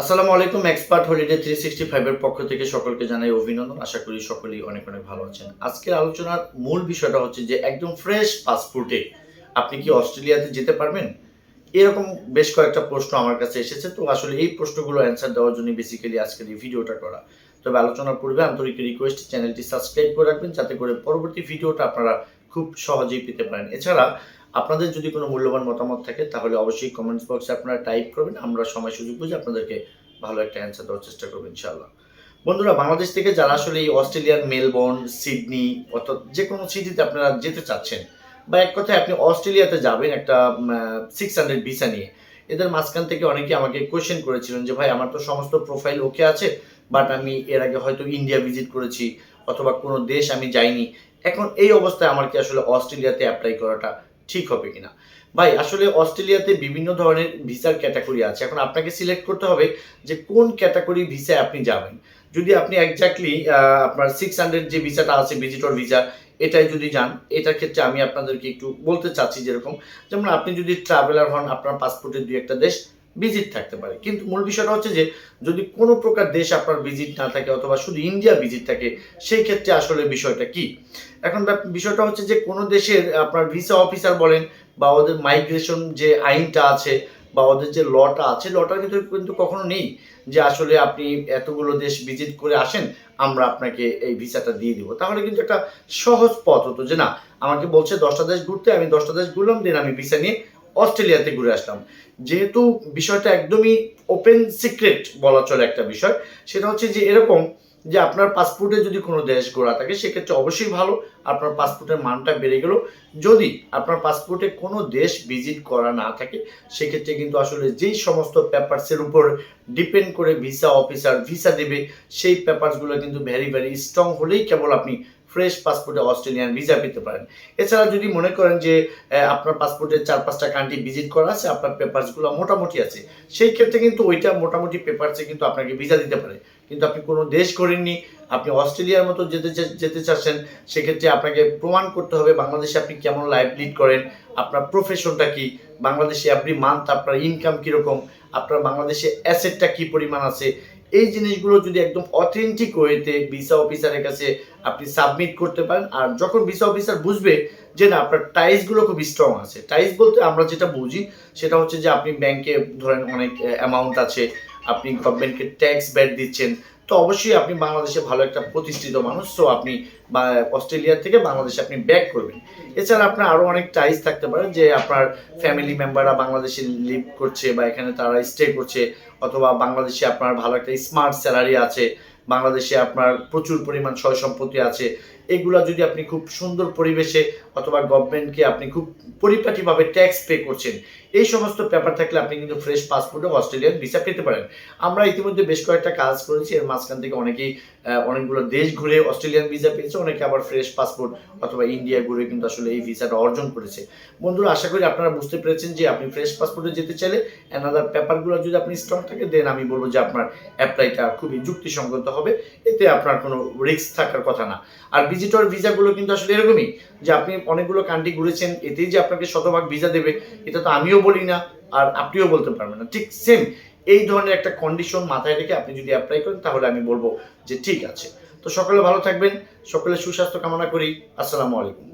আসসালামু আলাইকুম expert holiday three sixty ফাইভের পক্ষ থেকে সকলকে জানাই অভিনন্দন। আশা করি সকলেই অনেক অনেক ভালো আছেন। আজকের আলোচনার মূল বিষয়টা হচ্ছে যে, একদম ফ্রেশ পাসপোর্টে আপনি কি অস্ট্রেলিয়াতে যেতে পারবেন? এরকম বেশ কয়েকটা প্রশ্ন আমার কাছে এসেছে। তো আসলে এই প্রশ্নগুলো অ্যান্সার দেওয়ার জন্য বেসিক্যালি আজকের এই ভিডিওটা করা। তবে আলোচনার পূর্বে আন্তরিক রিকোয়েস্ট চ্যানেলটি সাবস্ক্রাইব করে রাখবেন, যাতে করে পরবর্তী ভিডিওটা আপনারা খুব সহজেই পেতে পারেন। এছাড়া আপনাদের যদি কোনো মূল্যবান মতামত থাকে, তাহলে অবশ্যই কমেন্টস বক্সে আপনারা টাইপ করবেন, আমরা সময় সুযোগ বুঝে আপনাদেরকে ভালো একটা অ্যান্সার দেওয়ার চেষ্টা করব ইনশাল্লাহ বন্ধুরা, বাংলাদেশ থেকে যারা আসলে এই অস্ট্রেলিয়ার মেলবোর্ন, সিডনি অর্থাৎ যে কোনো সিটিতে আপনারা যেতে চাচ্ছেন বা এক কথায় আপনি অস্ট্রেলিয়াতে যাবেন একটা সিক্স হান্ড্রেড ভিসা নিয়ে, এদের মাঝখান থেকে অনেকে আমাকে কোয়েশ্চেন করেছিলেন যে, ভাই, আমার তো সমস্ত প্রোফাইল ওকে আছে বাট আমি এর আগে হয়তো ইন্ডিয়া ভিজিট করেছি, অথবা কোনো দেশ আমি যাইনি। এখন এই অবস্থায় আমার কি আসলে অস্ট্রেলিয়াতে অ্যাপ্লাই করাটা ঠিক হবে কিনা। ভাই, আসলে অস্ট্রেলিয়াতে বিভিন্ন ধরনের ভিসার ক্যাটাগরি আছে। এখন আপনাকে সিলেক্ট করতে হবে যে কোন ক্যাটাগরি ভিসায় আপনি যাবেন। যদি আপনি একজাক্টলি আপনার সিক্স হান্ড্রেড যে ভিসাটা আছে ভিজিটর ভিসা এটাই যদি যান, এটার ক্ষেত্রে আমি আপনাদেরকে একটু বলতে চাচ্ছি যেরকম, যেমন আপনি যদি ট্রাভেলার হন, আপনার পাসপোর্টের দুই একটা দেশ ভিজিট থাকতে পারে। কিন্তু মূল বিষয়টা হচ্ছে যে, যদি কোনো প্রকার দেশ আপনার ভিজিট না থাকে অথবা শুধু ইন্ডিয়া ভিজিট থাকে, সেই ক্ষেত্রে আসলে বিষয়টা কি? এখন বিষয়টা হচ্ছে যে, কোনো দেশের আপনার ভিসা অফিসার বলেন বা ওদের মাইগ্রেশন যে আইনটা আছে বা ওদের যে লটা আছে লটার কিন্তু কিন্তু কখনো নেই যে আসলে আপনি এতগুলো দেশ ভিজিট করে আসেন, আমরা আপনাকে এই ভিসাটা দিয়ে দিব। তাহলে কিন্তু একটা সহজ পথ হতো যে, না, আমাকে বলছে দশটা দেশ ঘুরতে, আমি দশটা দেশ ঘুরলাম দেন আমি ভিসা নিয়ে অস্ট্রেলিয়াতে ঘুরে আসলাম। যেহেতু বিষয়টা একদমই ওপেন সিক্রেট বলা চলে একটা বিষয়, সেটা হচ্ছে যে এরকম যে আপনার পাসপোর্টে যদি কোনো দেশ ঘোরা থাকে, সেক্ষেত্রে অবশ্যই ভালো। আপনার পাসপোর্টের মানটা বেড়ে গেল। যদি আপনার পাসপোর্টে কোনো দেশ ভিজিট করা না থাকে, সেক্ষেত্রে কিন্তু আসলে যেই সমস্ত পেপারসের উপর ডিপেন্ড করে ভিসা অফিসার ভিসা দেবে, সেই পেপারসগুলো কিন্তু ভেরি ভেরি স্ট্রং হলেই কেবল আপনি ফ্রেশ পাসপোর্টে অস্ট্রেলিয়ান ভিসা পেতে পারেন। এছাড়া যদি মনে করেন যে আপনার পাসপোর্টে চার, পাঁচটা কান্ট্রি ভিজিট করা আছে, আপনার পেপারসগুলো মোটামুটি আছে, সেই ক্ষেত্রে কিন্তু ওইটা মোটামুটি পেপারসে কিন্তু আপনাকে ভিসা দিতে পারে। কিন্তু আপনি কোনো দেশ করেননি, আপনি অস্ট্রেলিয়ার মতো যেতে যেতে চাচ্ছেন, সেক্ষেত্রে আপনাকে প্রমাণ করতে হবে বাংলাদেশে আপনি কেমন লাইফ লিড করেন, আপনার প্রফেশনটা কি, বাংলাদেশে এভরি মান্থ আপনার ইনকাম কীরকম, আপনার বাংলাদেশে অ্যাসেটটা কি পরিমাণ আছে, এই জিনিসগুলো যদি একদম অথেন্টিক ওয়েতে ভিসা অফিসারের কাছে আপনি সাবমিট করতে পারেন, আর যখন ভিসা অফিসার বুঝবে যে না, আপনার টাইসগুলো খুব স্ট্রং আছে টাইস বলতে আমরা যেটা বুঝি, সেটা হচ্ছে যে আপনি ব্যাংকে ধরেন অনেক অ্যামাউন্ট আছে আপনি গভর্নমেন্টকে ট্যাক্স ব্যাট দিচ্ছেন, তো অবশ্যই আপনি বাংলাদেশে ভালো একটা প্রতিষ্ঠিত মানুষ, তো আপনি অস্ট্রেলিয়া থেকে বাংলাদেশে আপনি ব্যাক করবেন। এছাড়া আপনার আরও অনেক টাইজ থাকতে পারে যে আপনার ফ্যামিলি মেম্বাররা বাংলাদেশে লিভ করছে বা এখানে তারা স্টে করছে, অথবা বাংলাদেশে আপনার ভালো একটা স্মার্ট স্যালারি আছে বাংলাদেশে আপনার প্রচুর পরিমাণ সয় সম্পত্তি আছে। এগুলা যদি আপনি খুব সুন্দর পরিবেশে অথবা গভর্নমেন্টকে আপনি খুব পরিপাটিভাবে ট্যাক্স পে করছেন, এই সমস্ত পেপার থাকলে আপনি কিন্তু ফ্রেশ পাসপোর্টে অস্ট্রেলিয়ান ভিসা পেতে পারেন। আমরা ইতিমধ্যে বেশ কয়েকটা কাজ করেছি, এর মাঝখান থেকে অনেকেই অনেকগুলো দেশ ঘুরে অস্ট্রেলিয়ান ভিসা পেয়েছে, অনেকে আবার ফ্রেশ পাসপোর্ট অথবা ইন্ডিয়া ঘুরে কিন্তু আসলে এই ভিসাটা অর্জন করেছে। বন্ধুরা, আশা করি আপনারা বুঝতে পেরেছেন যে আপনি ফ্রেশ পাসপোর্টে যেতে চাইলে অ্যানাদার পেপারগুলো যদি আপনি স্ট্রং থাকে দেন আমি বলব যে আপনার অ্যাপ্লাইটা খুবই যুক্তিসঙ্গত হবে, এতে আপনার কোনো রিস্ক থাকার কথা না। আর ভিজিটর ভিসাগুলো কিন্তু আসলে এরকমই যে আপনি অনেকগুলো কান্ট্রি ঘুরেছেন, এতেই যে আপনাকে শতভাগ ভিসা দেবে, এটা তো আমিও বলি না, আর আপনিও বলতে পারবেন না। ঠিক সেম এই ধরনের একটা কন্ডিশন মাথায় রেখে আপনি যদি অ্যাপ্লাই করেন, তাহলে আমি বলব যে ঠিক আছে। তো সকলে ভালো থাকবেন, সকলে সুস্বাস্থ্য কামনা করি। আসসালামু আলাইকুম।